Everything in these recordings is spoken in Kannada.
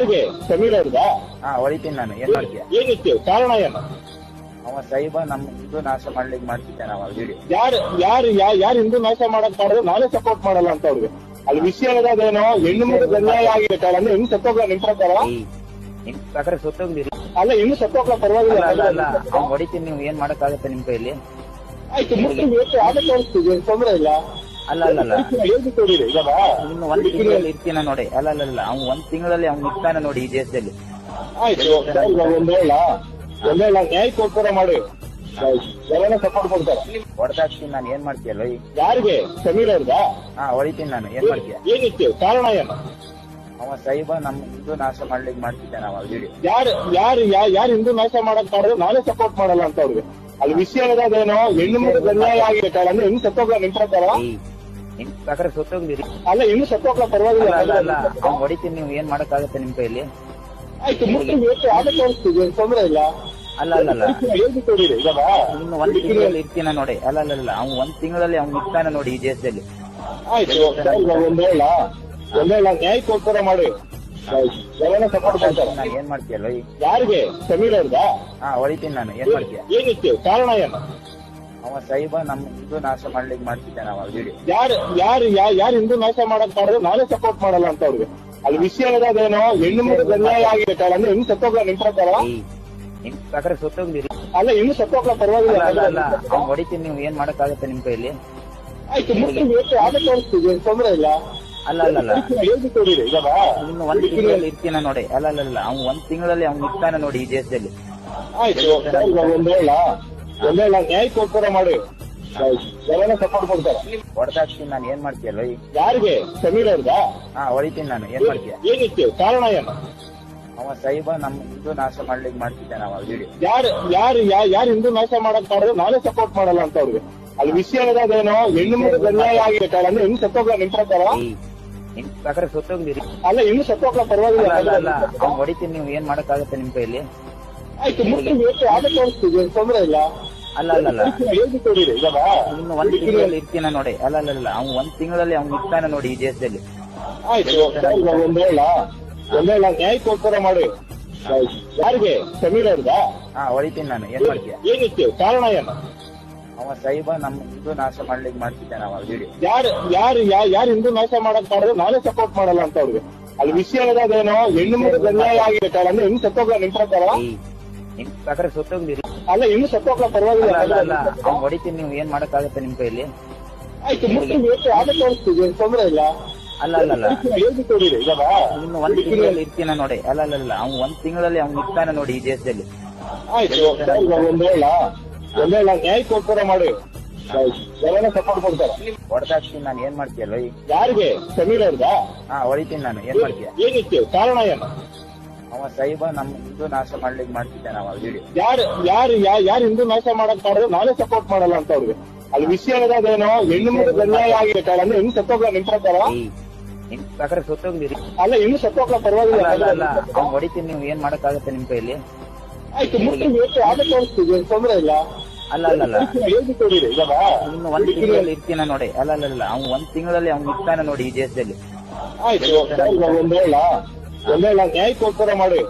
ಯಾರಿಗೆ? ಸಮೀರ್ ಅವ್ರಿಗಾ ಹಾ ಹೊಡಿತೀನಿ ನಾನು ಏನ್ ಮಾಡ್ತೀಯ? ಏನಿತ್ತು? ಕಾರಣ ಏನು? ಅವ ಸೈಬ ನಮ್ ಹಿಂದೂ ನಾಶ ಮಾಡ್ಲಿಕ್ಕೆ ಮಾಡ್ತಿದ್ದೆ ನಾವು ವಿಡಿಯೋ ಯಾರು ಯಾರು ಯಾರು ಹಿಂದೂ ನಾಶ ಮಾಡಕ್ ಮಾಡಿದ್ರೆ ನಾನೇ ಸಪೋರ್ಟ್ ಮಾಡಲ್ಲ ಅಂತ ಅವ್ರಿಗೆ. ಅಲ್ಲಿ ವಿಷಯ ಏನೋ ಹೆಣ್ಣು ಮಗು ಅನ್ಯಾಯ ಆಗಿದೆ ಕಾರಣ ಅಂದ್ರೆ ಹೆಣ್ಣು ಸತ್ತೋಗ್ಲ ನಿಮ್ ಪ್ರಕಾರ? ನಿಮ್ ಪ್ರಕಾರ ಅಲ್ಲ ಇನ್ನು ಸತ್ತೋಗ್ಲ ಪರವಾಗಿಲ್ಲ. ಅಲ್ಲ ಅಲ್ಲ ಅವ್ನ್ ಹೊಡಿತೀನಿ ನೀವು ಏನ್ ಮಾಡಕ್ಕಾಗತ್ತೆ ನಿಮ್ ಕೈಲಿ? ಆಯ್ತು ಮುಟ್ಟು ಆಗ ತೋರಿಸ್ತೀವಿ ತೊಂದ್ರೆ ಇಲ್ಲ. ಅಲ್ಲ ಅಲ್ಲ ಅಲ್ಲ. ಇನ್ನು ಒಂದ್ ತಿಂಗಳಲ್ಲಿ ಇರ್ತೀನ ನೋಡಿ. ಅಲ್ಲ ಅಲ್ಲ ಅಲ್ಲ ಅವ್ನು ಒಂದ್ ತಿಂಗಳಲ್ಲಿ ಅವ್ನು ಇರ್ತಾನೆ ನೋಡಿ ಈ ದೇಶದಲ್ಲಿ ಆಯ್ತು ಮಾಡಿ. ಎಲ್ಲ ಸಪೋರ್ಟ್ ಕೊಡ್ತಾರೆ. ಹೊಡೆದಾಕ್ತೀನಿ ನಾನು. ಏನ್ ಮಾಡ್ತೀಯಲ್ಲ ಯಾರಿಗೆ? ಸಮೀರ್ ಹಾ ಹೊಡಿತೀನಿ ನಾನು. ಏನ್ ಮಾಡ್ತೀಯ? ಏನಿತ್ತು? ಕಾರಣ ಏನು? ಅವ ಸೈಬ ನಮ್ ಹಿಂದೂ ನಾಶ ಮಾಡ್ಲಿಕ್ಕೆ ಮಾಡ್ತಿದ್ದೆ ನಾವು ವಿಡಿಯೋ ಯಾರು ಯಾರು ಯಾರು ಹಿಂದೂ ನಾಶ ಮಾಡಕ್ ಮಾಡಿದ್ರೆ ನಾನೇ ಸಪೋರ್ಟ್ ಮಾಡಲ್ಲ ಅಂತ ಅವ್ರಿಗೆ. ಅಲ್ಲಿ ವಿಷಯ ಇರೋದೇನೋ ಹೆಣ್ಣು ಮಗು ಗಣ್ಯ ಆಗಿರ್ತಾರೆ ಅಂದ್ರೆ ಹೆಣ್ಣು ಸತ್ತೋಗ್ಲ ನಿಮ್ ಪ್ರಕಾರ ನಿಮ್ ಪ್ರಕಾರ ಸುತ್ತೋಗ್ಲಿರಿ ಅಲ್ಲ ಇನ್ನು ಸತ್ತೋಗ್ಲ ಪರವಾಗಿಲ್ಲ. ಅಲ್ಲ ಅಲ್ಲ ಅವ್ನ್ ಹೊಡಿತೀನಿ ನೀವು ಏನ್ ಮಾಡಕ್ಕಾಗತ್ತೆ ನಿಮ್ ಕೈಲಿ? ಆಯ್ತು ಮುಟ್ಟು ಬೇಕು ಆಗ ತೋರಿಸ್ತೀವಿ ತೊಂದ್ರೆ ಇಲ್ಲ. ಅಲ್ಲ ಅಲ್ಲ ಅಲ್ಲ. ಇನ್ನು ಒಂದ್ ತಿಂಗಳಲ್ಲಿ ಇರ್ತೀನ ನೋಡಿ. ಅಲ್ಲ ಅಲ್ಲ ಅಲ್ಲ ಅವ್ನ್ ಒಂದ್ ತಿಂಗಳಲ್ಲಿ ಅವ್ನ್ ಇರ್ತಾನೆ ನೋಡಿ ಈ ದೇಶದಲ್ಲಿ. ಆಯ್ತು ಈಗ ಒಂದ್ ಹೇಳ. ಒಂದ್ ಹೇಳ ನ್ಯಾಯ ಮಾಡಿ. ಎಲ್ಲ ಸಪೋರ್ಟ್ ಕೊಡ್ತಾರೆ ನಾನು ಏನ್ ಮಾಡ್ತೀಯಲ್ಲ ಯಾರಿಗೆ? ಸಮೀರ್ ಹಾ ಹೊಡಿತೀನಿ ನಾನು. ಏನ್ ಮಾಡ್ತೀಯ? ಏನಿತ್ತು? ಕಾರಣ ಏನು? ಅವ ಸೈಬ ನಮ್ ಹಿಂದೂ ನಾಶ ಮಾಡ್ಲಿಕ್ಕೆ ಮಾಡ್ತಿದ್ದೆ ನಾವು ಆಲ್ರೆಡಿ ಯಾರು ಯಾರು ಯಾರು ಹಿಂದೂ ನಾಶ ಮಾಡಕ್ ಮಾಡಿದ್ರೆ ನಾನೇ ಸಪೋರ್ಟ್ ಮಾಡಲ್ಲ ಅಂತ ಅವ್ರಿಗೆ. ಅಲ್ಲಿ ವಿಷಯ ಏನೋ ಹೆಣ್ಣು ಮಗು ಅನ್ಯಾಯ ಆಗಿದೆ ಅಂದ್ರೆ ಹೆಣ್ಣು ಸತ್ತೋಗ್ಲ ನಿಮ್ ಪ್ರಕಾರ? ನಿಮ್ ಪ್ರಕಾರ ಅಲ್ಲ ಇನ್ನು ಸತ್ತೋಗ್ಲ ಪರವಾಗಿಲ್ಲ. ಅಲ್ಲ ಅಲ್ಲ ಅವ್ನ್ ಹೊಡಿತೀನಿ ನೀವು ಏನ್ ಮಾಡಕ್ಕಾಗತ್ತೆ ನಿಮ್ ಕೈಲಿ? ಆಯ್ತು ಆಗ ತೋರಿಸ್ತೀವಿ ಏನ್ ತೊಂದ್ರೆ ಇಲ್ಲ. ಅಲ್ಲ ಅಲ್ಲ ಅಲ್ಲ. ಇನ್ನು ಒಂದ್ ತಿಂಗಳಲ್ಲಿ ಇರ್ತೀನ ನೋಡಿ. ಅಲ್ಲ ಅಲ್ಲ ಅಲ್ಲ ಅವ್ನ್ ಒಂದ್ ತಿಂಗಳಲ್ಲಿ ಅವ್ನ್ ಇರ್ತಾನೆ ನೋಡಿ ಈ ದೇಶದಲ್ಲಿ. ಆಯ್ತು ಒಂದು ಒಂದ್ ಹೇಳ ನ್ಯಾಯ ಕೊಡ್ತಾರ ಮಾಡಿ. ಎಲ್ಲ ಸಪೋರ್ಟ್ ಕೊಡ್ತಾರೆ. ಹೊಡೆದಾಕ್ತೀನಿ ನಾನು ಏನ್ ಮಾಡ್ತೀಯಲ್ಲ ಯಾರಿಗೆ? ಸಮೀರ್ ಅವ್ರಿಗಾ ಹಾ ಹೊಡಿತೀನಿ ನಾನು ಏನ್ ಮಾಡ್ತೀಯ? ಏನಿತ್ತು ಕಾರಣ ಏನು? ಅವ ಸೈಬ ನಮ್ ಹಿಂದೂ ನಾಶ ಮಾಡ್ಲಿಕ್ಕೆ ಮಾಡ್ತಿದ್ದೆ ನಾವು ವಿಡಿಯೋ ಯಾರು ಯಾರು ಯಾರು ಹಿಂದೂ ನಾಶ ಮಾಡಕ್ ಮಾಡಿದ್ರು ನಾನೇ ಸಪೋರ್ಟ್ ಮಾಡಲ್ಲ ಅಂತ ಅವ್ರಿಗೆ. ಅಲ್ಲಿ ವಿಷಯ ಇರೋದೇನೋ ಹೆಣ್ಣು ಮಗು ಅನ್ಯಾಯ ಆಗಿದೆ ಕಾರಣ ಅಂದ್ರೆ ಹೆಣ್ಣು ಸತ್ತೋಗ್ಲ ನಿಮ್ ಪ್ರಕಾರ ನಿಮ್ ಪ್ರಕಾರ ಅಲ್ಲ ಇನ್ನು ಸತ್ತೋಗ್ಲ ಪರವಾಗಿಲ್ಲ. ಅಲ್ಲ ಅಲ್ಲ ಅವ್ನ್ ಹೊಡಿತೀನಿ ನೀವು ಏನ್ ಮಾಡಕ್ಕಾಗತ್ತೆ ನಿಮ್ ಕೈಯಲ್ಲಿ? ಆಯ್ತು ಮುಟ್ಟು ಆಗ ತೋರಿಸ್ತೀವಿ ಏನ್ ತೊಂದ್ರೆ ಇಲ್ಲ. ಅಲ್ಲ ಅಲ್ಲ ಅಲ್ಲ. ಇನ್ನು ಒಂದ್ ತಿಂಗಳಲ್ಲಿ ಇರ್ತೀನ ನೋಡಿ. ಅಲ್ಲ ಅಲ್ಲ ಅಲ್ಲ. ಅವ್ನ್ ಒಂದ್ ತಿಂಗಳಲ್ಲಿ ಅವ್ನ್ ಇರ್ತಾನೆ ನೋಡಿ ಈ ದೇಶದಲ್ಲಿ. ಆಯ್ತು ಈಗ ಒಂದ್ ಹೇಳ. ಒಂದ್ ಹೇಳ ನ್ಯಾಯ ಕೊಡ್ತಾರ ಮಾಡಿ. ಯಾರಿಗೆ? ಸಮೀರ್ ಹಾ ಹೊಡಿತೀನಿ ನಾನು. ಏನ್ ಮಾಡ್ತೀಯ? ಏನಿತ್ತು ಕಾರಣ ಏನು? ಅವ ಸೈಬ ನಮ್ ಹಿಂದೂ ನಾಶ ಮಾಡ್ಲಿಕ್ಕೆ ಮಾಡ್ತಿದ್ದೆ ನಾವು ವಿಡಿಯೋ ಯಾರು ಯಾರು ಯಾರು ಹಿಂದೂ ನಾಶ ಮಾಡಕ್ ಮಾಡಿದ್ರೆ ನಾನೇ ಸಪೋರ್ಟ್ ಮಾಡಲ್ಲ ಅಂತ ಅವ್ರಿಗೆ. ಅಲ್ಲಿ ವಿಷಯ ಇರೋದೇನೋ ಹೆಣ್ಣು ಮಗು ಅನ್ಯಾಯ ಆಗಿದೆ ಕಾರಣ. ಹೆಣ್ಣು ಸತ್ತೋಗ್ಲ ನಿಮ್ ಪ್ರಕಾರ? ನಿಮ್ ಪ್ರಕಾರ ಸುತ್ತೋಗ್ಲಿರಿ ಅಲ್ಲ ಇನ್ನು ಸತ್ತೋಗ್ಲ ಪರವಾಗಿಲ್ಲ. ಅಲ್ಲ ಅಲ್ಲ ಅವ್ನ್ ಹೊಡಿತೀನಿ ನೀವು ಏನ್ ಮಾಡಕ್ಕಾಗತ್ತೆ ನಿಮ್ ಕೈಯಲ್ಲಿ ಆಯ್ತು ಮುಟ್ಟು ಬೇಕು ಆಗ ತೋರಿಸ್ತೀವಿ ತೊಂದ್ರೆ ಇಲ್ಲ. ಅಲ್ಲ ಅಲ್ಲ ಅಲ್ಲ. ಹೇಳ್ಬಿಟ್ಟು ಬಾ. ಇನ್ನು ಒಂದ್ ತಿಂಗಳಲ್ಲಿ ಇರ್ತೀನ ನೋಡಿ. ಅಲ್ಲ ಅಲ್ಲ ಅಲ್ಲ ಅವ್ನ್ ಒಂದ್ ತಿಂಗಳಲ್ಲಿ ಅವ್ನ್ ಇರ್ತಾನೆ ನೋಡಿ ಈ ದೇಶದಲ್ಲಿ. ಆಯ್ತು ಒಂದ್ ಹೇಳ. ಒಂದ್ ಹೇಳ ಮಾಡಿ. ಎಲ್ಲ ಸಪೋರ್ಟ್ ಕೊಡ್ತಾರೆ. ಹೊಡೆದಾಕ್ತೀನಿ ನಾನು ಏನ್ ಮಾಡ್ತೀಯಲ್ಲ ಯಾರಿಗೆ? ಸಮೀರ್ ಅವ್ರಿಗಾ ಹಾ ಹೊಡಿತೀನಿ ನಾನು ಏನ್ ಮಾಡ್ತೀಯ? ಏನಿತ್ತು? ಕಾರಣ ಏನು? ಅವ ಸೈಬ ನಮ್ ಹಿಂದೂ ನಾಶ ಮಾಡ್ಲಿಕ್ಕೆ ಮಾಡ್ತಿದ್ದೆ ನಾವು ವಿಡಿಯೋ ಯಾರು ಯಾರು ಯಾರು ಹಿಂದೂ ನಾಶ ಮಾಡಕ್ ಮಾಡಿದ್ರು ನಾನೇ ಸಪೋರ್ಟ್ ಮಾಡಲ್ಲ ಅಂತ ಅವ್ರಿಗೆ ಅಲ್ಲಿ ವಿಷಯ ಇರೋದೇನೋ ಹೆಣ್ಣು ಮಗು ಬೆನ್ನಾಯ ಕಾರಣ ಅಂದ್ರೆ ಹೆಣ್ಣು ಸತ್ತೋಗ್ಲ ನಿಮ್ ಪ್ರಕಾರ ಸುತ್ತೋಗ್ಲಿರಿ ಅಲ್ಲ ಇನ್ನು ಸತ್ತೋಗ್ಲ ಪರವಾಗಿಲ್ಲ ಅವ್ನ್ ಹೊಡಿತೀನಿ ನೀವು ಏನ್ ಮಾಡಕ್ಕಾಗತ್ತೆ ನಿಮ್ ಕೈಯಲ್ಲಿ ಆಯ್ತು ಮುಟ್ಟು ಬೇಕು ಆಗ ತೋರಿಸ್ತೀವಿ ತೊಂದ್ರೆ ಇಲ್ಲ ಅಲ್ಲ ಅಲ್ಲ ಅಲ್ಲ. ಇನ್ನು ಒಂದ್ ತಿಂಗಳಲ್ಲಿ ಇರ್ತೀನ ನೋಡಿ ಅಲ್ಲ ಅಲ್ಲ ಅಲ್ಲ ಅವ್ನು ಒಂದ್ ತಿಂಗಳಲ್ಲಿ ಅವ್ನ್ ಇರ್ತಾನೆ ನೋಡಿ ಈ ದೇಶದಲ್ಲಿ ಆಯ್ತು ಒಂದ್ ಒಂದ್ ಹೇಳ ನ್ಯಾಯ ಕೊಡ್ತಾರ ಮಾಡಿ.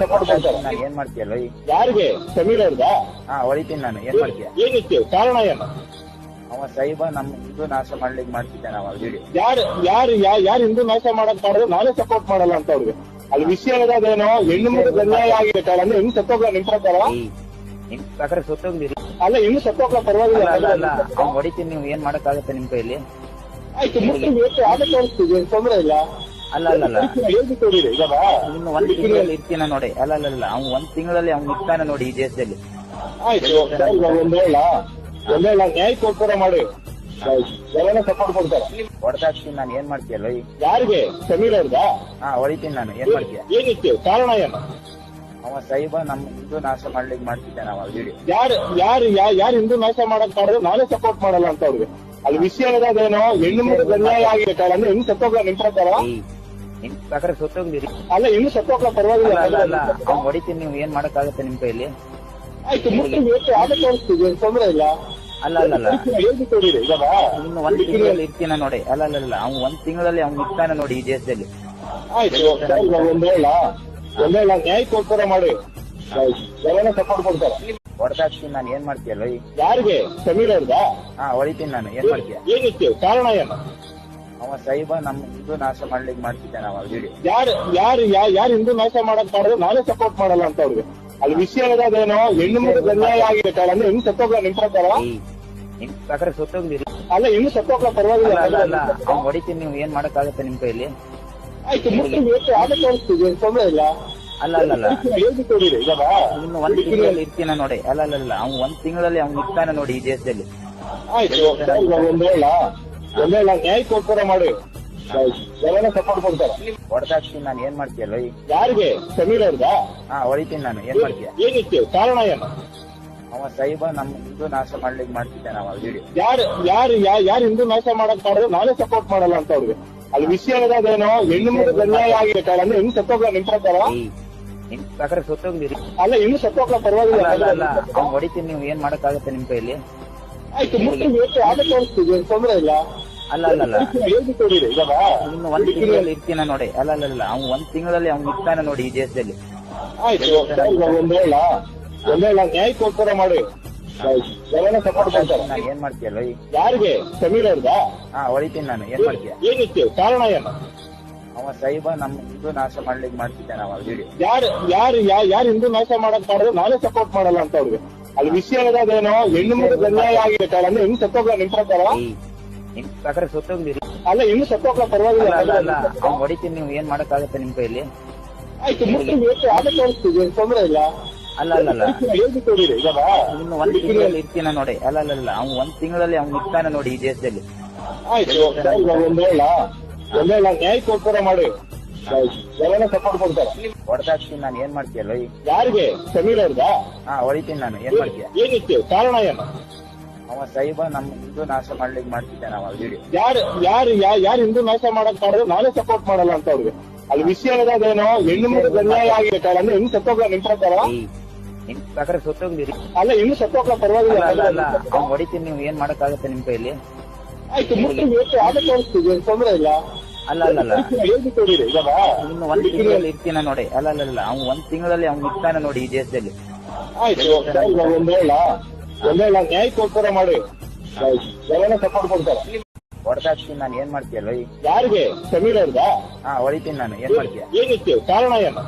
ಸಪೋರ್ಟ್ ನಾನು ಏನ್ ಮಾಡ್ತೀಯಲ್ಲ ಯಾರಿಗೆ? ಸಮೀರ್ ಅವ್ರದಾ? ಹಾ ಹೊಡಿತೀನಿ ನಾನು. ಏನ್ ಮಾಡ್ತೀಯ? ಏನಿತ್ತು ಕಾರಣ ಏನು? ಅವ ಸೈಬ ನಮ್ ಹಿಂದೂ ನಾಶ ಮಾಡ್ಲಿಕ್ಕೆ ಮಾಡ್ತಿದ್ದೆ ನಾವು ವಿಡಿಯೋ ಯಾರು ಯಾರು ಯಾರು ಹಿಂದೂ ನಾಶ ಮಾಡಕ್ ಮಾಡಿದ್ರೆ ನಾನೇ ಸಪೋರ್ಟ್ ಮಾಡಲ್ಲ ಅಂತ ಅವ್ರಿಗೆ. ಅಲ್ಲಿ ವಿಷಯ ಇರೋದೇನೋ? ಹೆಣ್ಣು ಮಗು ಅನ್ಯಾಯ ಆಗಿದೆ ಅಂದ್ರೆ ಹೆಣ್ಣು ಸತ್ತೋಗ್ಲ ನಿಮ್ ಪ್ರಕಾರ? ನಿಮ್ ಪ್ರಕಾರ ಸುತ್ತೋಗ್ಲಿರಿ. ಅಲ್ಲ ಇನ್ನು ಸತ್ತೋಗ್ಲ ಪರವಾಗಿಲ್ಲ. ಅಲ್ಲ ಹೊಡಿತೀನಿ ನೀವು ಏನ್ ಮಾಡಕ್ಕಾಗತ್ತೆ ನಿಮ್ ಕೈಲಿ? ಆಯ್ತು ಮುಟ್ಟು ಆಗ ತೋರಿಸ್ತೀವಿ ತೊಂದ್ರೆ ಇಲ್ಲ. ಅಲ್ಲ ಅಲ್ಲ ಅಲ್ಲ. ಇನ್ನು ಒಂದ್ ತಿಂಗಳಲ್ಲಿ ಇರ್ತೀನ ನೋಡಿ. ಅಲ್ಲ ಅಲ್ಲ ಅಲ್ಲ. ಅವ್ನು ಒಂದ್ ತಿಂಗಳಲ್ಲಿ ಅವ್ನು ಇರ್ತಾನೆ ನೋಡಿ ಈ ದೇಶದಲ್ಲಿ. ಆಯ್ತು ಒಂದ್ ಹೇಳ ಒಂದ್ ಹೇಳ ನ್ಯಾಯ ಕೊಡ್ತಾರ ಮಾಡಿ ಎಲ್ಲ ಸಪೋರ್ಟ್ ಕೊಡ್ತಾರೆ. ಹೊಡೆದಾಕ್ತೀನಿ ನಾನು. ಏನ್ ಮಾಡ್ತೀಯಲ್ಲ ಯಾರಿಗೆ? ಸಮೀರ್ ಅವ್ರದ ಹಾ ಹೊಡಿತೀನಿ ನಾನು. ಏನ್ ಮಾಡ್ತೀಯ? ಏನಿತ್ತು? ಕಾರಣ ಏನು? ಅವ ಸೈಬ ನಮ್ ಹಿಂದೂ ನಾಶ ಮಾಡ್ಲಿಕ್ಕೆ ಮಾಡ್ತಿದ್ದೆ ನಾವು ವಿಡಿಯೋ ಯಾರು ಯಾರು ಯಾರು ಹಿಂದೂ ನಾಶ ಮಾಡಕ್ ಮಾಡಿದ್ರೆ ನಾನೇ ಸಪೋರ್ಟ್ ಮಾಡಲ್ಲ ಅಂತ ಅವ್ರಿಗೆ. ಅಲ್ಲಿ ವಿಷಯ ಇರೋದೇನೋ ಹೆಣ್ಣು ಮಗು ಅನ್ಯಾಯ ಆಗಿರ್ತಾರೆ ಅಂದ್ರೆ ಹೆಂಗ್ ಸಪೋರ್ಟ್ ನಿಂತಾರ ಪ್ರಕಾರ? ನಿಮ್ ಪ್ರಕಾರ ಸುತ್ತೋಗ್ಲಿರಿ ಅಲ್ಲ ಇನ್ನು ಸತ್ತೋಗ್ಲ ಪರವಾಗಿಲ್ಲ. ಅಲ್ಲ ಅಲ್ಲ ಅವ್ನ್ ಹೊಡಿತೀನಿ ನೀವು ಏನ್ ಮಾಡಕ್ಕಾಗತ್ತೆ ನಿಮ್ ಕೈಲಿ? ಆಯ್ತು ಮುಟ್ಟು ಬೇಕು ಆಗ ತೋರಿಸ್ತೀವಿ ತೊಂದ್ರೆ ಇಲ್ಲ. ಅಲ್ಲ ಅಲ್ಲ ಅಲ್ಲ. ಹೇಳ್ಬಿಟ್ಟು. ಇನ್ನು ಒಂದ್ ತಿಂಗಳಲ್ಲಿ ಇರ್ತೀನ ನೋಡಿ. ಅಲ್ಲ ಅಲ್ಲ ಅಲ್ಲ ಅವ್ನ್ ಒಂದ್ ತಿಂಗಳಲ್ಲಿ ಅವ್ನ್ ಇರ್ತಾನೆ ನೋಡಿ ಈ ದೇಶದಲ್ಲಿ. ಆಯ್ತು ಒಂದ್ ಹೇಳ ಒಂದ್ ಹೇಳ ನ್ಯಾಯ ಮಾಡಿ ಸಪೋರ್ಟ್ ಕೊಡ್ತಾರ ಹೊಡೆದಾಕ್ತೀನಿ ನಾನು ಏನ್ ಮಾಡ್ತೀಯಲ್ಲ ಯಾರಿಗೆ? ಸಮೀರ್ ಅವ್ರಗ ಹಾ ಹೊಡಿತೀನಿ ನಾನು ಏನ್ ಮಾಡ್ತೀಯ? ಏನಿತ್ತು? ಕಾರಣ ಏನು? ಅವ ಸೈಬ ನಮ್ ಹಿಂದೂ ನಾಶ ಮಾಡ್ಲಿಕ್ಕೆ ಮಾಡ್ತಿದ್ದೆ ನಾವು ವಿಡಿಯೋ ಯಾರು ಯಾರು ಯಾರು ಹಿಂದೂ ನಾಶ ಮಾಡಕ್ ಮಾಡಿದ್ರೆ ನಾನೇ ಸಪೋರ್ಟ್ ಮಾಡಲ್ಲ ಅಂತ ಅವ್ರಿಗೆ. ಅಲ್ಲಿ ವಿಷಯ ಇರೋದೇನೋ ಹೆಣ್ಣು ಮಗು ಆಗಿದೆ ಕಾರಣ ಅಂದ್ರೆ ಹೆಣ್ಣು ಸತ್ತೋಗ್ಲ ನಿಮ್ ಪ್ರಕಾರ? ನಿಮ್ ಪ್ರಕಾರ ಸುತ್ತೋಗ್ಲಿರಿ. ಅಲ್ಲ ಇನ್ನು ಸತ್ತೋಗ್ಲ ಪರವಾಗಿಲ್ಲ. ಅಲ್ಲ ಅಲ್ಲ ಅವ್ನ್ ಹೊಡಿತೀನಿ ನೀವು ಏನ್ ಮಾಡಕ್ಕಾಗತ್ತೆ ನಿಮ್ ಕೈಲಿ? ಆಯ್ತು ಮುಟ್ಟು ಬೇಕು ಆಗ ತೋರಿಸ್ತೀವಿ ತೊಂದ್ರೆ ಇಲ್ಲ. ಅಲ್ಲ ಅಲ್ಲ ಅಲ್ಲ. ಇನ್ನು ಒಂದ್ ತಿಂಗಳಲ್ಲಿ ಇರ್ತೀನ ನೋಡಿ. ಅಲ್ಲ ಅಲ್ಲ ಅಲ್ಲ ಅವ್ನ್ ಒಂದ್ ತಿಂಗಳಲ್ಲಿ ಅವ್ನ್ ಇರ್ತಾನೆ ನೋಡಿ ಈ ದೇಶದಲ್ಲಿ. ಆಯ್ತು ಒಂದ್ ಹೇಳ ಹೇಳ ನ್ಯಾಯ ಕೊಡ್ತಾರ ಮಾಡಿ. ಜನ ಸಪೋರ್ಟ್ ಕೊಡ್ತಾರೆ. ಹೊಡೆದಾಕ್ತೀನಿ ನಾನು ಏನ್ ಮಾಡ್ತೀಯಲ್ಲ ಯಾರಿಗೆ? ಸಮೀರ್ ಅವ್ರಗ ಹಾ ಹೊಡಿತೀನಿ ನಾನು ಏನ್ ಮಾಡ್ತೀಯ? ಏನಿತ್ತು ಕಾರಣ ಏನು? ಅವ ಸೈಬ ನಮ್ ಹಿಂದೂ ನಾಶ ಮಾಡ್ಲಿಕ್ಕೆ ಮಾಡ್ತಿದ್ದೆ ನಾವು ವಿಡಿಯೋ ಯಾರು ಯಾರು ಯಾರು ಹಿಂದೂ ನಾಶ ಮಾಡಕ್ ಮಾಡಿದ್ರು ನಾನೇ ಸಪೋರ್ಟ್ ಮಾಡಲ್ಲ ಅಂತ ಅವ್ರಿಗೆ. ಅಲ್ಲಿ ವಿಷಯ ಏನೋ ಹೆಣ್ಣು ಮಗು ಅನ್ಯಾಯ ಆಗಿದೆ ಕಾರಣ ಅಂದ್ರೆ ಹೆಣ್ಣು ಸತ್ತೋಗ್ಲ ನಿಮ್ ಪ್ರಕಾರ? ನಿಮ್ ಪ್ರಕಾರ ಸುತ್ತೋಗ್ಲಿರಿ. ಅಲ್ಲ ಇನ್ನು ಸತ್ತೋಗ್ಲ ಪರವಾಗಿಲ್ಲ. ಹೊಡಿತೀನಿ ನೀವು ಏನ್ ಮಾಡಕ್ಕಾಗತ್ತೆ ನಿಮ್ ಕೈಲಿ? ಆಯ್ತು ಮುಟ್ಟು ಎಷ್ಟು ಆಗ ತೋರಿಸ್ತೀವಿ ತೊಂದ್ರೆ ಇಲ್ಲ. ಅಲ್ಲ ಅಲ್ಲ ಅಲ್ಲ. ಇನ್ನು ಒಂದ್ ತಿಂಗಳಲ್ಲಿ ಇರ್ತೀನ ನೋಡಿ. ಅಲ್ಲ ಅಲ್ಲ ಅಲ್ಲ ಅವ್ನ್ ಒಂದ್ ತಿಂಗಳಲ್ಲಿ ಅವ್ನು ಇರ್ತಾನೆ ನೋಡಿ ಈ ದೇಶದಲ್ಲಿ. ಆಯ್ತು ಸರ್, ಇವಾಗ ಒಂದ್ ಹೇಳ. ಒಂದ್ ಹೇಳ ನ್ಯಾಯ ಕೊಡ್ತಾರ ಮಾಡಿ. ಜನ ಸಪೋರ್ಟ್ ಮಾಡ್ತಾರೆ. ನಾನು ಏನ್ ಮಾಡ್ತೀಯಲ್ಲ ಯಾರಿಗೆ? ಸಮೀರ್ ಅವ್ರಗ ಹಾ ಹೊಳಿತೀನಿ ನಾನು ಏನ್ ಮಾಡ್ತೀಯ? ಏನಿತ್ತು? ಕಾರಣ ಏನು? ಅವ ಸೈಬ ನಮ್ ಹಿಂದೂ ನಾಶ ಮಾಡ್ಲಿಕ್ಕೆ ಮಾಡ್ತಿದ್ದೆ ನಾವು ವಿಡಿಯೋ ಯಾರು ಯಾರು ಯಾರು ಹಿಂದೂ ನಾಶ ಮಾಡಕ್ ಮಾಡಿದ್ರೆ ನಾನೇ ಸಪೋರ್ಟ್ ಮಾಡಲ್ಲ ಅಂತ ಅವ್ರಿಗೆ. ಅಲ್ಲಿ ವಿಷಯ ಏನೋ ಹೆಣ್ಣು ಮಗು ಅನ್ಯಾಯ ಆಗಿರ್ತಾರೆ ಅಂದ್ರೆ ಹೆಣ್ಣು ಸತ್ತೋಗ ನಿಮ್ ಪ್ರಕಾರ? ಪ್ರಕಾರ ಅಲ್ಲ ಇನ್ನು ಸತ್ತೋಗ್ಲ ಪರವಾಗಿಲ್ಲ ಹೊಡಿತೀನಿ ನೀವು ಏನ್ ಮಾಡಕ್ಕಾಗತ್ತೆ ನಿಮ್ ಕೈಲಿ? ಆಯ್ತು ಮುಟ್ಟು ಬೇಕು ಆಗ ತೋರಿಸ್ತೀವಿ ತೊಂದ್ರೆ ಇಲ್ಲ. ಅಲ್ಲ ಅಲ್ಲ ಅಲ್ಲ. ಇನ್ನು ಒಂದ್ ತಿಂಗಳಲ್ಲಿ ಇರ್ತೀನ ನೋಡಿ. ಅಲ್ಲ ಅಲ್ಲ ಅಲ್ಲ ಅವ್ನ್ ಒಂದ್ ತಿಂಗಳಲ್ಲಿ ಅವ್ನ್ ಇರ್ತಾನೆ ನೋಡಿ ಈ ದೇಶದಲ್ಲಿ. ಆಯ್ತು ಒಂದೇ ಇವಾಗ ಒಂದೇ ಹೇಳ ನ್ಯಾಯ ಕೊಡ್ತಾರ ಮಾಡಿ. ಸಪೋರ್ಟ್ ಕೊಡ್ತಾರೆ? ಹೊಡೆದಾಕ್ತೀನಿ ನಾನು ಏನ್ ಮಾಡ್ತೀಯಲ್ಲ ಯಾರಿಗೆ? ಸಮೀರ್ ಅವ್ರಗ ಹಾ ಹೊಡಿತೀನಿ ನಾನು ಏನ್ ಮಾಡ್ತೀಯ? ಏನಿತ್ತು? ಕಾರಣ ಏನು? ಅವ ಸೈಬ ನಮ್ ಹಿಂದೂ ನಾಶ ಮಾಡ್ಲಿಕ್ಕೆ ಮಾಡ್ತಿದ್ದೆ ನಾವು ವಿಡಿಯೋ ಯಾರು ಯಾರು ಯಾರು ಹಿಂದೂ ನಾಶ ಮಾಡಕ್ ಮಾಡಿದ್ರೆ ನಾನೇ ಸಪೋರ್ಟ್ ಮಾಡಲ್ಲ ಅಂತ ಅವ್ರಿಗೆ. ಅಲ್ಲಿ ವಿಷಯ ಇರೋದೇನೋ ಹೆಣ್ಣು ಮಗು ಆಗಿದೆ ಕಾರಣ ಅಂದ್ರೆ ಹೆಣ್ಣು ಸತ್ತೋಗ್ಲ ನಿಮ್ ಪ್ರಕಾರ ನಿಮ್ ಪ್ರಕಾರ ಸುತ್ತೋಗ್ಲಿರಿ. ಅಲ್ಲ ಇನ್ನು ಸತ್ತೋಗ್ಲ ಪರವಾಗಿಲ್ಲ. ಅಲ್ಲ ಅವ್ನ್ ಹೊಡಿತೀನಿ ನೀವು ಏನ್ ಮಾಡಕ್ಕಾಗತ್ತೆ ನಿಮ್ ಕೈಲಿ ಆಯ್ತು ಮುಟ್ಟು ಆಗ ತೋರಿಸ್ತೀವಿ ತೊಂದ್ರೆ ಇಲ್ಲ. ಅಲ್ಲ ಅಲ್ಲ ಅಲ್ಲ ಇನ್ನು ಒಂದ್ ತಿಂಗಳಲ್ಲಿ ಇರ್ತೀನ ನೋಡಿ. ಅಲ್ಲ ಅಲ್ಲ ಅಲ್ಲ ಅವ್ನು ಒಂದ್ ತಿಂಗಳಲ್ಲಿ ಅವ್ನು ಇರ್ತಾನೆ ನೋಡಿ ಈ ದೇಶದಲ್ಲಿ. ಆಯ್ತು ಸರ್, ಇವಾಗ ಒಂದ್ ಹೇಳ. ಒಂದ್ ಹೇಳ ನ್ಯಾಯ ಕೊಡ್ತಾರ ಮಾಡಿ ಸಪೋರ್ಟ್ ಕೊಡ್ತಾರ. ಹೊಡೆದಾಕ್ತೀನಿ ನಾನು ಏನ್ ಮಾಡ್ತೀಯಲ್ಲ ಯಾರಿಗೆ? ಸಮೀರ್ ಅವ್ರಗ ಹಾ ಹೊಡಿತೀನಿ ನಾನು ಏನ್ ಮಾಡ್ತೀಯ? ಏನಿತ್ತು? ಕಾರಣ ಏನು?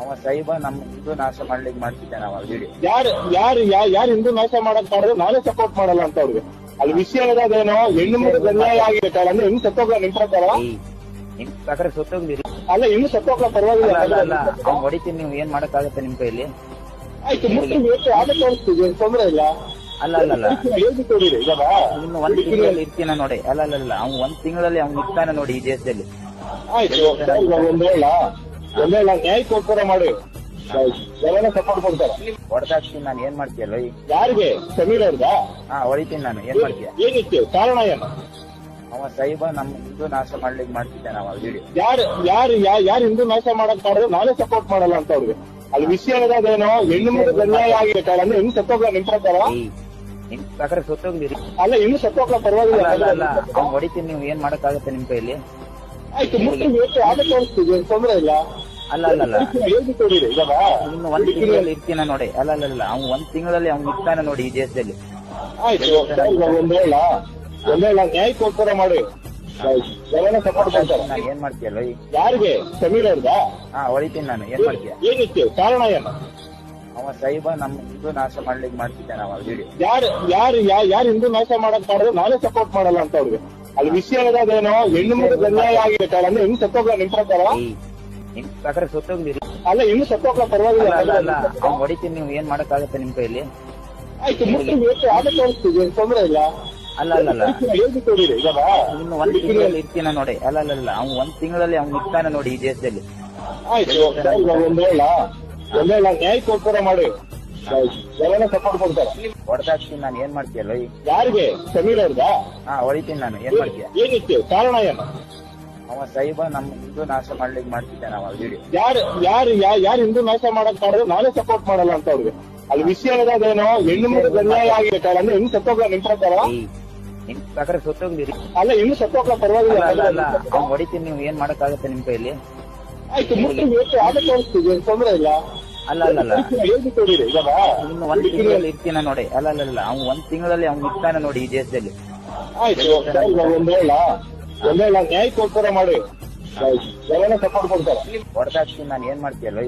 ಅವ ಸೈಬ ನಮ್ ಹಿಂದೂ ನಾಶ ಮಾಡ್ಲಿಕ್ಕೆ ಮಾಡ್ತಿದ್ದೆ ನಾವು ವಿಡಿಯೋ. ಯಾರು ಯಾರು ಯಾರು ಹಿಂದೂ ನಾಶ ಮಾಡಕ್ ಮಾಡಿದ್ರೆ ನಾನೇ ಸಪೋರ್ಟ್ ಮಾಡಲ್ಲ ಅಂತ ಅವ್ರಿಗೆ. ಅಲ್ಲಿ ವಿಷಯ ಇರೋದೇನೋ ಹೆಣ್ಣು ಮಗು ಅನ್ಯಾಯ ಆಗಿದೆ ಅಂದ್ರೆ ಹೆಣ್ಣು ಸತ್ತೋಗ್ಲ ನಿಮ್ ಪ್ರಕಾರ ನಿಮ್ ಪ್ರಕಾರ ಸುತ್ತೋಗ್ಲಿರಿ. ಅಲ್ಲ ಇನ್ನು ಸತ್ತೋಗ್ಲ ಪರವಾಗಿಲ್ಲ. ಹೊಡಿತೀನಿ ನೀವು ಏನ್ ಮಾಡಕ್ಕಾಗತ್ತೆ ನಿಮ್ ಕೈಲಿ? ಆಯ್ತು ಮುಟ್ಟು ಬೇಕು ಆಗ ತೋರಿಸ್ತೀವಿ ಏನ್ ತೊಂದ್ರೆ ಇಲ್ಲ. ಅಲ್ಲ ಅಲ್ಲ ಅಲ್ಲ. ಇನ್ನು ಒಂದ್ ತಿಂಗಳಲ್ಲಿ ಇರ್ತೀನ ನೋಡಿ. ಅಲ್ಲ ಅಲ್ಲ ಅಲ್ಲ ಅವ್ನ್ ಒಂದ್ ತಿಂಗಳಲ್ಲಿ ಅವ್ನ್ ಇರ್ತಾನೆ ನೋಡಿ ಈ ದೇಶದಲ್ಲಿ. ಆಯ್ತು ಒಂದೇ ನ್ಯಾಯ ಕೊಡ್ತಾರ ಮಾಡಿ. ಸಪೋರ್ಟ್ ಕೊಡ್ತಾರೆ ಹೊಡೆದಾಕ್ತೀನಿ ನಾನು ಏನ್ ಮಾಡ್ತೀಯಲ್ಲ ಯಾರಿಗೆ? ಸಮೀರ್ ಅವ್ರಗ ಹಾ ಹೊಡಿತೀನಿ ನಾನು ಏನ್ ಮಾಡ್ತೀಯ? ಏನಿತ್ತು? ಕಾರಣ ಏನು? ಅವ ಸೈಬ ನಮ್ ಹಿಂದೂ ನಾಶ ಮಾಡ್ಲಿಕ್ಕೆ ಮಾಡ್ತಿದ್ದೆ ನಾವು ವಿಡಿಯೋ ಯಾರು ಯಾರು ಯಾರು ಹಿಂದೂ ನಾಶ ಮಾಡಕ್ ಮಾಡಿದ್ರೆ ನಾನೇ ಸಪೋರ್ಟ್ ಮಾಡಲ್ಲ ಅಂತ ಅವ್ರಿಗೆ. ಅಲ್ಲಿ ವಿಷಯ ಇರೋದೇನೋ ಹೆಣ್ಣು ಮಗು ಅನ್ಯಾಯ ಆಗಿದೆ ಕಾರಣ. ಅಂದ್ರೆ ಹೆಣ್ಣು ಸತ್ತೋಗ್ಲ ನಿಮ್ ಪ್ರಕಾರ? ನಿಮ್ ಪ್ರಕಾರ ಸುತ್ತೋಗ್ಲಿರಿ. ಅಲ್ಲ ಇನ್ನು ಸತ್ತೋಗ್ಲ ಪರವಾಗಿಲ್ಲ. ಅಲ್ಲ ಹೊಡಿತೀನಿ ನೀವು ಏನ್ ಮಾಡಕ್ಕಾಗತ್ತೆ ನಿಮ್ ಕೈಯಲ್ಲಿ? ಆಯ್ತು ಮುಟ್ಟಿ ಅದಕ್ಕೆ ತೋರಿಸ್ತೀವಿ ಏನ್ ತೊಂದ್ರೆ ಇಲ್ಲ. ಅಲ್ಲ ಅಲ್ಲ ಅಲ್ಲ. ಇನ್ನು ಒಂದ್ ತಿಂಗಳಲ್ಲಿ ಇರ್ತೀನ ನೋಡಿ. ಅಲ್ಲ ಅಲ್ಲ ಅಲ್ಲ. ಅವ್ನು ಒಂದ್ ತಿಂಗಳಲ್ಲಿ ಅವ್ನ್ ಇರ್ತಾನೆ ನೋಡಿ ಈ ದೇಶದಲ್ಲಿ. ಆಯ್ತು ಸರ್, ಇವಾಗ ಒಂದ್ ಹೇಳ ಒಂದ್ ಹೇಳ. ನ್ಯಾಯ ಕೊಡ್ತಾರ ಮಾಡಿ. ಏನ್ ಮಾಡ್ತೀಯಲ್ಲ ಯಾರಿಗೆ? ಸಮೀರ್ ಅವ್ರಗ? ಹಾ ಹೊಳಿತೀನಿ ನಾನು. ಏನ್ ಮಾಡ್ತೀಯ? ಏನಿತ್ತು? ಕಾರಣ ಏನು? ಅವ ಸೈಬ ನಮ್ ಹಿಂದೂ ನಾಶ ಮಾಡ್ಲಿಕ್ಕೆ ಮಾಡ್ತಿದ್ದೆ ನಾವು ವಿಡಿಯೋ. ಯಾರು ಯಾರು ಯಾರು ಹಿಂದೂ ನಾಶ ಮಾಡಕ್ ಮಾಡಿದ್ರು ನಾನೇ ಸಪೋರ್ಟ್ ಮಾಡಲ್ಲ ಅಂತ ಅವ್ರಿಗೆ. ಅಲ್ಲಿ ವಿಷಯ ಏನೋ ಹೆಣ್ಣು ಮಗು ಅನ್ಯಾಯ ಆಗಿದೆ ಕಾರಣ ಅಂದ್ರೆ ಹೆಂಗ್ ಸತ್ತೋಗ ನಿಮ್ ಪ್ರಕಾರ ಅಲ್ಲ ಇನ್ನು ಸತ್ತೋಗ್ಲ ಪರವಾಗಿಲ್ಲ. ಅಲ್ಲ ಅಲ್ಲ ಅವ್ನ್ ಹೊಡಿತೀನಿ ನೀವು ಏನ್ ಮಾಡಕ್ಕಾಗತ್ತೆ ನಿಮ್ ಕೈಲಿ? ಆಯ್ತು ತೊಂದ್ರೆ ಇಲ್ಲ. ಅಲ್ಲ ಅಲ್ಲ ಅಲ್ಲ. ಇನ್ನು ಒಂದ್ ತಿಂಗಳಲ್ಲಿ ಇರ್ತೀನ ನೋಡಿ. ಅಲ್ಲ ಅಲ್ಲ ಅಲ್ಲ ಅವ್ನ್ ಒಂದ್ ತಿಂಗಳಲ್ಲಿ ಅವ್ನು ಇರ್ತಾನೆ ನೋಡಿ ಈ ದೇಶದಲ್ಲಿ. ಆಯ್ತು ಸರ್, ಇವಾಗ ಒಂದ್ ಹೇಳ ಒಂದ್ ಹೇಳ ನ್ಯಾಯ ಮಾಡಿ. ಸಪೋರ್ಟ್ ಕೊಡ್ತಾರೆ. ಹೊಡೆದಾಕ್ತೀನಿ ನಾನು ಏನ್ ಮಾಡ್ತೀಯಲ್ಲ ಯಾರಿಗೆ? ಸಮೀರ್ ಹಾ ಹೊಡಿತೀನಿ ನಾನು. ಏನ್ ಮಾಡ್ತೀಯ? ಏನಿತ್ತು? ಕಾರಣ ಏನು? ಅವ ಸೈಬ ನಮ್ ಹಿಂದೂ ನಾಶ ಮಾಡ್ಲಿಕ್ಕೆ ಮಾಡ್ತಿದ್ದೆ ನಾವು ವಿಡಿಯೋ ಯಾರು ಯಾರು ಯಾರು ಹಿಂದೂ ನಾಶ ಮಾಡಕ್ ಮಾಡಿದ್ರೆ ನಾನೇ ಸಪೋರ್ಟ್ ಮಾಡಲ್ಲ ಅಂತ ಅವ್ರಿಗೆ. ಅಲ್ಲಿ ವಿಷಯ ಏನೋ ಹೆಣ್ಣು ಮಗು ಬೆನ್ನಾಯ ಆಗಿರ್ತಾರೆ ಅಂದ್ರೆ ಹೆಣ್ಣು ಸತ್ತೋಗ್ಲ ನಿಮ್ ಪ್ರಕಾರ? ನಿಮ್ ಪ್ರಕಾರ ಸತ್ತೋಗಿದ್ದೀರಿ ಅಲ್ಲ ಇನ್ನು ಸತ್ತೋಗ್ಲ ಪರವಾಗಿಲ್ಲ. ಅಲ್ಲ ಅವ್ನ್ ಹೊಡಿತೀನಿ ನೀವು ಏನ್ ಮಾಡಕ್ಕಾಗತ್ತೆ ನಿಮ್ ಕೈಯಲ್ಲಿ ಆಯ್ತು ಮುಟ್ಟಿ ಇವತ್ತು ಆಗ ತೋರಿಸ್ತೀವಿ ತೊಂದ್ರೆ ಇಲ್ಲ. ಅಲ್ಲ ಅಲ್ಲ ಅಲ್ಲ. ಇನ್ನು ಒಂದ್ ತಿಂಗಳಲ್ಲಿ ಇರ್ತೀನ ನೋಡಿ. ಅಲ್ಲ ಅಲ್ಲ ಅಲ್ಲ ಅವ್ನು ಒಂದ್ ತಿಂಗಳಲ್ಲಿ ಅವ್ನು ಇರ್ತಾನೆ ನೋಡಿ ಈ ದೇಶದಲ್ಲಿ. ಆಯ್ತು ಒಂದ್ ಹೇಳ. ಒಂದ್ ನ್ಯಾಯ ಕೊಡ್ತಾರ ಮಾಡಿ. ಜನ ಸಪೋರ್ಟ್ ಕೊಡ್ತಾರೆ. ಹೊಡೆದಾಕ್ತೀನಿ ನಾನು ಏನ್ ಮಾಡ್ತೀಯಲ್ಲ